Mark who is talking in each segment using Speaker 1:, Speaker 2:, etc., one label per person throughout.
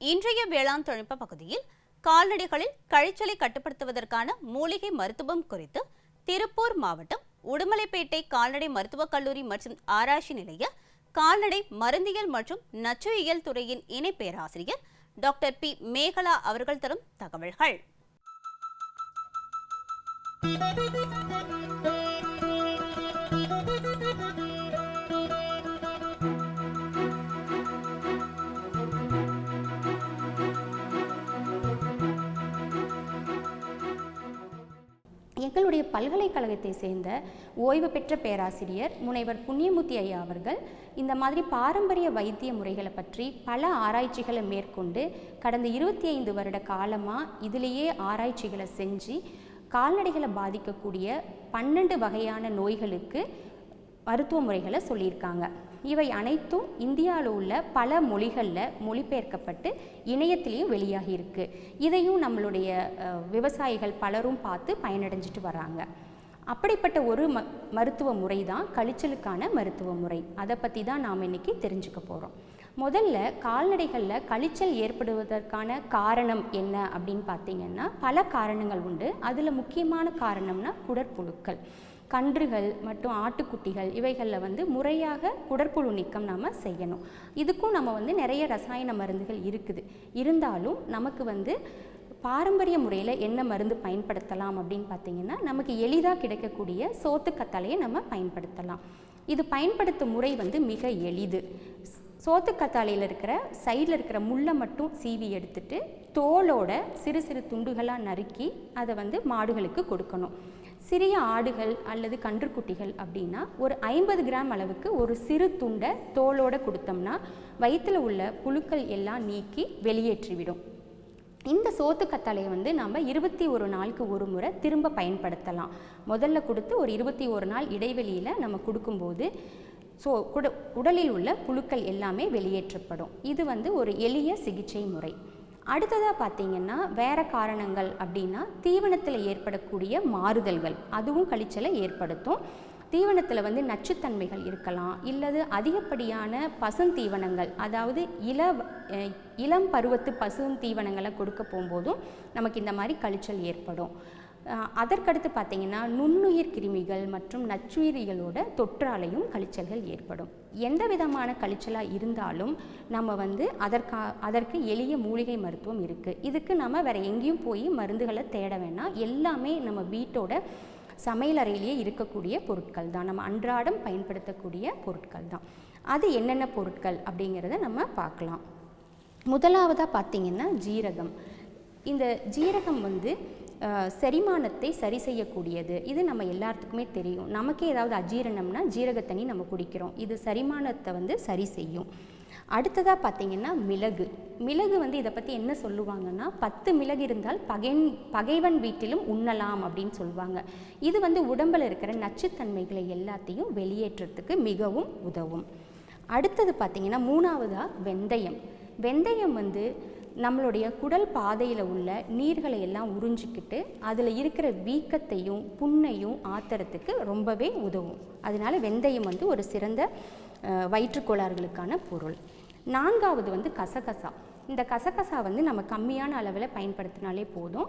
Speaker 1: இன்றைய வேளாண் தொழில்நுட்ப பகுதியில் கால்நடைகளில் கழிச்சலை கட்டுப்படுத்துவதற்கான மூலிகை மருத்துவம் குறித்து திருப்பூர் மாவட்டம் உடுமலைப்பேட்டை கால்நடை மருத்துவக் கல்லூரி மற்றும் ஆராய்ச்சி நிலைய கால்நடை மருந்தியல் மற்றும் நச்சுயியல் துறையின் இணை பேராசிரியர் டாக்டர் பி. மேகலா அவர்கள் தரும் தகவல்கள்.
Speaker 2: எங்களுடைய பல்கலைக்கழகத்தை சேர்ந்த ஓய்வு பெற்ற பேராசிரியர் முனைவர் புண்ணியமூர்த்தி ஐயா அவர்கள் இந்த மாதிரி பாரம்பரிய வைத்திய முறைகளை பற்றி பல ஆராய்ச்சிகளை மேற்கொண்டு கடந்த இருபத்தி ஐந்து வருட காலமாக இதிலேயே ஆராய்ச்சிகளை செஞ்சு கால்நடைகளை பாதிக்கக்கூடிய பன்னெண்டு வகையான நோய்களுக்கு மருத்துவ முறைகளை சொல்லியிருக்காங்க. இவை அனைத்தும் இந்தியாவில் உள்ள பல மொழிகளில் மொழிபெயர்க்கப்பட்டு இணையத்திலையும் வெளியாகியிருக்கு இதையும் நம்மளுடைய விவசாயிகள் பலரும் பார்த்து பயனடைஞ்சிட்டு வராங்க அப்படிப்பட்ட ஒரு ம மருத்துவ முறை தான் கழிச்சலுக்கான மருத்துவ முறை. அதை பற்றி தான் நாம் இன்றைக்கி தெரிஞ்சுக்க போகிறோம் முதல்ல கால்நடைகளில் கழிச்சல் ஏற்படுவதற்கான காரணம் என்ன அப்படின்னு பார்த்தீங்கன்னா பல காரணங்கள் உண்டு. அதில் முக்கியமான காரணம்னா குடற்புழுக்கள். கன்றுகள் மற்றும் ஆட்டுக்குட்டிகள் இவைகளில் வந்து முறையாக குடற்புழு நீக்கம் நாம் செய்யணும். இதுக்கும் நம்ம வந்து நிறைய ரசாயன மருந்துகள் இருக்குது. இருந்தாலும் நமக்கு வந்து பாரம்பரிய முறையில் என்ன மருந்து பயன்படுத்தலாம் அப்படின்னு பார்த்தீங்கன்னா நமக்கு எளிதாக கிடைக்கக்கூடிய சோத்துக்கத்தாழையை நம்ம பயன்படுத்தலாம். இது பயன்படுத்தும் முறை வந்து மிக எளிது. சோத்துக்கத்தாழையில் இருக்கிற சைடில் இருக்கிற முள்ளை மட்டும் சீவி எடுத்துட்டு தோலோட சிறு சிறு துண்டுகளாக நறுக்கி அதை வந்து மாடுகளுக்கு கொடுக்கணும். சிறிய ஆடுகள் அல்லது கன்றுக்குட்டிகள் அப்படின்னா ஒரு ஐம்பது கிராம் அளவுக்கு ஒரு சிறு துண்டை தோலோடு கொடுத்தோம்னா வயிற்றில் உள்ள புழுக்கள் எல்லாம் நீக்கி வெளியேற்றிவிடும். இந்த சோத்து கத்தாழையை வந்து நம்ம இருபத்தி ஒரு நாளுக்கு ஒரு முறை திரும்ப பயன்படுத்தலாம். முதல்ல கொடுத்து ஒரு இருபத்தி ஒரு நாள் இடைவெளியில் நம்ம கொடுக்கும்போது ஸோ குட உடலில் உள்ள புழுக்கள் எல்லாமே வெளியேற்றப்படும். இது வந்து ஒரு எளிய சிகிச்சை முறை. அடுத்ததாக பார்த்தீங்கன்னா வேற காரணங்கள் அப்படின்னா தீவனத்தில் ஏற்படக்கூடிய மாறுதல்கள். அதுவும் கழிச்சலை ஏற்படுத்தும். தீவனத்தில் வந்து நச்சுத்தன்மைகள் இருக்கலாம். இல்லது அதிகப்படியான பசுந்தீவனங்கள் அதாவது இள இளம் பருவத்து பசுந்தீவனங்களை கொடுக்க போகும்போதும் நமக்கு இந்த மாதிரி கழிச்சல் ஏற்படும். அதற்கடுத்து பார்த்தீங்கன்னா நுண்ணுயிர் கிருமிகள் மற்றும் நச்சுயிரிகளோட தொற்றாலையும் கழிச்சல்கள் ஏற்படும். எந்த விதமான கழிச்சலாக இருந்தாலும் நம்ம வந்து அதற்கா அதற்கு எளிய மூலிகை மருத்துவம் இருக்குது இதுக்கு நம்ம வேறு எங்கேயும் போய் மருந்துகளை தேட வேணாம். எல்லாமே நம்ம வீட்டோட சமையல் அறையிலேயே இருக்கக்கூடிய பொருட்கள் தான். நம்ம அன்றாடம் பயன்படுத்தக்கூடிய பொருட்கள் தான். அது என்னென்ன பொருட்கள் அப்படிங்கிறத நம்ம பார்க்கலாம். முதலாவதாக பார்த்திங்கன்னா ஜீரகம். இந்த ஜீரகம் வந்து செரிமானத்தை சரி செய்யக்கூடியது. இது நம்ம எல்லாத்துக்குமே தெரியும். நமக்கே ஏதாவது அஜீரணம்னா ஜீரகத்தண்ணி நம்ம குடிக்கிறோம். இது செரிமானத்தை வந்து சரி செய்யும். அடுத்ததாக பார்த்தீங்கன்னா மிளகு. மிளகு வந்து இதை பற்றி என்ன சொல்லுவாங்கன்னா பத்து மிளகு இருந்தால் பகைன் பகைவன் வீட்டிலும் உண்ணலாம் அப்படின்னு சொல்லுவாங்க. இது வந்து உடம்பில் இருக்கிற நச்சுத்தன்மைகளை எல்லாத்தையும் வெளியேற்றத்துக்கு மிகவும் உதவும். அடுத்தது பார்த்திங்கன்னா மூணாவதாக வெந்தயம். வெந்தயம் வந்து நம்மளுடைய குடல் பாதையில் உள்ள நீர்களை எல்லாம் உறிஞ்சிக்கிட்டு அதில் இருக்கிற வீக்கத்தையும் புண்ணையும் ஆத்துறதுக்கு ரொம்பவே உதவும். அதனால வெந்தயம் வந்து ஒரு சிறந்த வயிற்றுக்கோளாறுகளுக்கான பொருள். நான்காவது வந்து கசகசா. இந்த கசகசா வந்து நம்ம கம்மியான அளவில் பயன்படுத்தினாலே போதும்.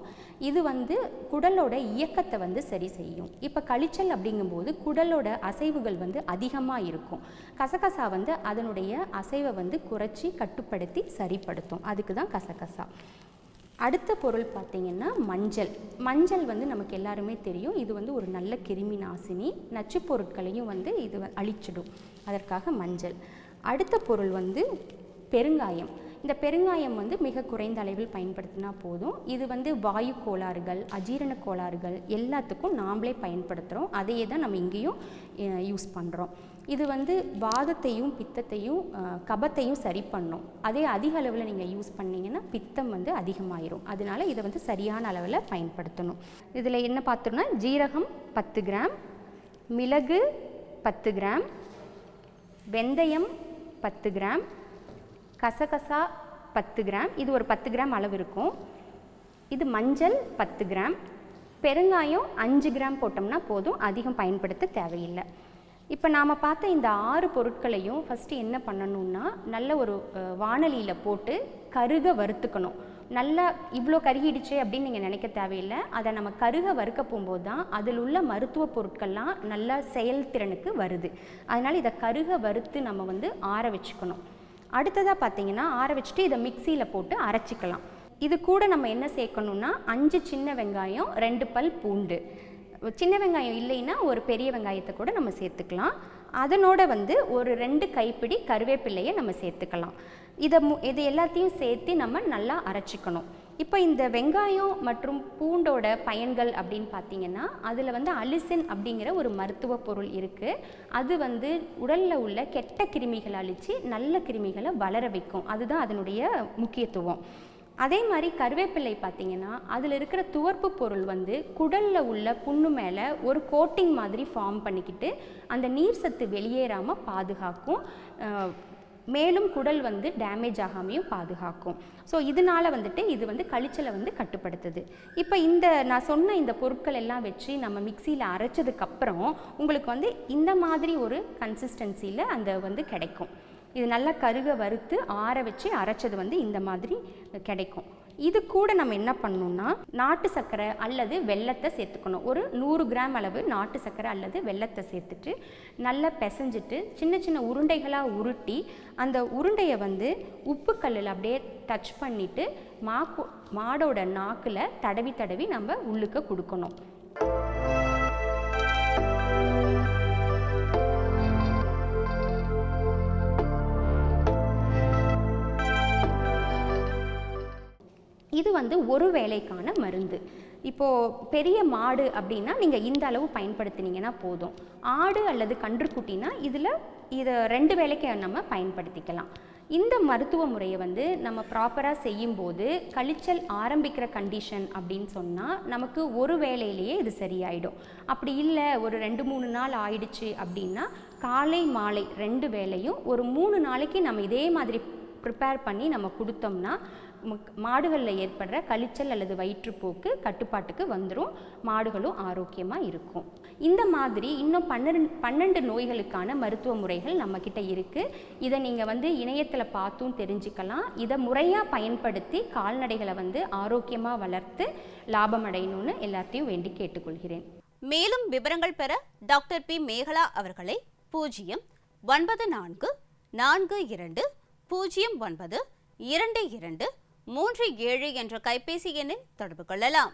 Speaker 2: இது வந்து குடலோட இயக்கத்தை வந்து சரி செய்யும். இப்போ கழிச்சல் அப்படிங்கும்போது குடலோட அசைவுகள் வந்து அதிகமாக இருக்கும். கசகசா வந்து அதனுடைய அசைவை வந்து குறைச்சி கட்டுப்படுத்தி சரிப்படுத்தும். அதுக்கு தான் கசகசா. அடுத்த பொருள் பார்த்திங்கன்னா மஞ்சள். மஞ்சள் வந்து நமக்கு எல்லாருமே தெரியும். இது வந்து ஒரு நல்ல கிருமி நாசினி. நச்சு பொருட்களையும் வந்து இது அழிச்சிடும். அதற்காக மஞ்சள். அடுத்த பொருள் வந்து பெருங்காயம். இந்த பெருங்காயம் வந்து மிக குறைந்த அளவில் பயன்படுத்தினா போதும். இது வந்து வாயு கோளாறுகள் அஜீரண கோளாறுகள் எல்லாத்துக்கும் நாம்ளே பயன்படுத்துகிறோம் அதையே தான் நம்ம இங்கேயும் யூஸ் பண்ணுறோம் இது வந்து வாதத்தையும் பித்தத்தையும் கபத்தையும் சரி பண்ணும். அதே அதிக அளவில் நீங்கள் யூஸ் பண்ணிங்கன்னா பித்தம் வந்து அதிகமாயிரும். அதனால இதை வந்து சரியான அளவில் பயன்படுத்தணும். இதில் என்ன பார்த்தோம்னா ஜீரகம் பத்து கிராம் மிளகு பத்து கிராம் வெந்தயம் பத்து கிராம் கசகசா பத்து கிராம். இது ஒரு பத்து கிராம் அளவு இருக்கும். இது மஞ்சள் பத்து கிராம். பெருங்காயம் அஞ்சு கிராம் போட்டோம்னா போதும். அதிகம் பயன்படுத்த தேவையில்லை. இப்போ நாம் பார்த்த இந்த ஆறு பொருட்களையும் ஃபஸ்ட்டு என்ன பண்ணணும்னா நல்ல ஒரு வானலியில் போட்டு கருக வறுத்துக்கணும். நல்லா இவ்வளோ கருகிடுச்சு அப்படின்னு நீங்கள் நினைக்க தேவையில்லை. அதை நம்ம கருக வறுக்க போகும்போது தான் அதில் உள்ள மருத்துவ பொருட்கள்லாம் நல்லா செயல்திறனுக்கு வருது. அதனால் இதை கருக வறுத்து நம்ம வந்து ஆற வச்சுக்கணும். அடுத்ததாக பார்த்தீங்கன்னா ஆற வச்சுட்டு இதை மிக்சியில் போட்டு அரைச்சிக்கலாம். இது கூட நம்ம என்ன சேர்க்கணும்னா அஞ்சு சின்ன வெங்காயம் ரெண்டு பல் பூண்டு. சின்ன வெங்காயம் இல்லைன்னா ஒரு பெரிய வெங்காயத்தை கூட நம்ம சேர்த்துக்கலாம். அதனோட வந்து ஒரு ரெண்டு கைப்பிடி கருவேப்பிலையை நம்ம சேர்த்துக்கலாம். இதை மு இது எல்லாத்தையும் சேர்த்து நம்ம நல்லா அரைச்சிக்கணும். இப்போ இந்த வெங்காயம் மற்றும் பூண்டோட பயன்கள் அப்படின்னு பார்த்தீங்கன்னா அதில் வந்து அலிசின் அப்படிங்கிற ஒரு மருத்துவ பொருள் இருக்குது அது வந்து உடலில் உள்ள கெட்ட கிருமிகளை அழித்து நல்ல கிருமிகளை வளர வைக்கும். அதுதான் அதனுடைய முக்கியத்துவம். அதே மாதிரி கருவேப்பிலை பார்த்தீங்கன்னா அதில் இருக்கிற துவர்ப்பு பொருள் வந்து குடலில் உள்ள புண்ணு மேலே ஒரு கோட்டிங் மாதிரி ஃபார்ம் பண்ணிக்கிட்டு அந்த நீர் சத்து வெளியேறாமல் பாதுகாக்கும். மேலும் குடல் வந்து டேமேஜ் ஆகாமையும் பாதுகாக்கும். ஸோ இதனால வந்துட்டு இது வந்து கழிச்சலை வந்து கட்டுப்படுத்துது. இப்போ இந்த நான் சொன்ன இந்த பொருட்கள் எல்லாம் வச்சு நம்ம மிக்சியில் அரைச்சதுக்கப்புறம் உங்களுக்கு வந்து இந்த மாதிரி ஒரு கன்சிஸ்டன்சியில் அந்த வந்து கிடைக்கும். இது நல்லா கருக வறுத்து ஆற வச்சு அரைச்சது வந்து இந்த மாதிரி கிடைக்கும். இது கூட நம்ம என்ன பண்ணணும்னா நாட்டு சர்க்கரை அல்லது வெல்லத்தை சேர்த்துக்கணும். ஒரு நூறு கிராம் அளவு நாட்டு சர்க்கரை அல்லது வெல்லத்தை சேர்த்துட்டு நல்லா பிசைஞ்சிட்டு சின்ன சின்ன உருண்டைகளாக உருட்டி அந்த உருண்டையை வந்து உப்பு கல்லில் அப்படியே டச் பண்ணிவிட்டு மாக்கு மாடோட நாக்கில் தடவி தடவி நம்ம உள்ளுக்க கொடுக்கணும். இது வந்து ஒரு வேலைக்கான மருந்து. இப்போது பெரிய மாடு அப்படின்னா நீங்கள் இந்த அளவு பயன்படுத்தினீங்கன்னா போதும். ஆடு அல்லது கன்றுக்குட்டினா இதில் இதை ரெண்டு வேலைக்கு நம்ம பயன்படுத்திக்கலாம். இந்த மருத்துவ முறையை வந்து நம்ம ப்ராப்பராக செய்யும்போது கழிச்சல் ஆரம்பிக்கிற கண்டிஷன் அப்படின்னு சொன்னால் நமக்கு ஒரு வேலையிலேயே இது சரியாயிடும். அப்படி இல்லை ஒரு ரெண்டு மூணு நாள் ஆயிடுச்சு அப்படின்னா காலை மாலை ரெண்டு வேலையும் ஒரு மூணு நாளைக்கு நம்ம இதே மாதிரி ப்ரிப்பேர் பண்ணி நம்ம கொடுத்தோம்னா மாடுகளில் ஏற்படுற கழிச்சல் அல்லது வயிற்றுப்போக்கு கட்டுப்பாட்டுக்கு வந்துடும் மாடுகளும் ஆரோக்கியமாக இருக்கும். இந்த மாதிரி இன்னும் பன்னெண்டு பன்னெண்டு நோய்களுக்கான மருத்துவ முறைகள் நம்மக்கிட்ட இருக்குது இதை நீங்கள் வந்து இணையத்தில் பார்த்தும் தெரிஞ்சுக்கலாம். இதை முறையாக பயன்படுத்தி கால்நடைகளை வந்து ஆரோக்கியமாக வளர்த்து லாபம் அடையணும்னு எல்லாத்தையும் வேண்டி கேட்டுக்கொள்கிறேன்.
Speaker 1: மேலும் விவரங்கள் பெற டாக்டர் பி. மேகலா அவர்களை பூஜ்ஜியம் ஒன்பது நான்கு நான்கு இரண்டு பூஜ்ஜியம் ஒன்பது இரண்டு இரண்டு மூன்று ஏழு என்ற கைபேசி எண்ணில் தொடர்பு கொள்ளலாம்.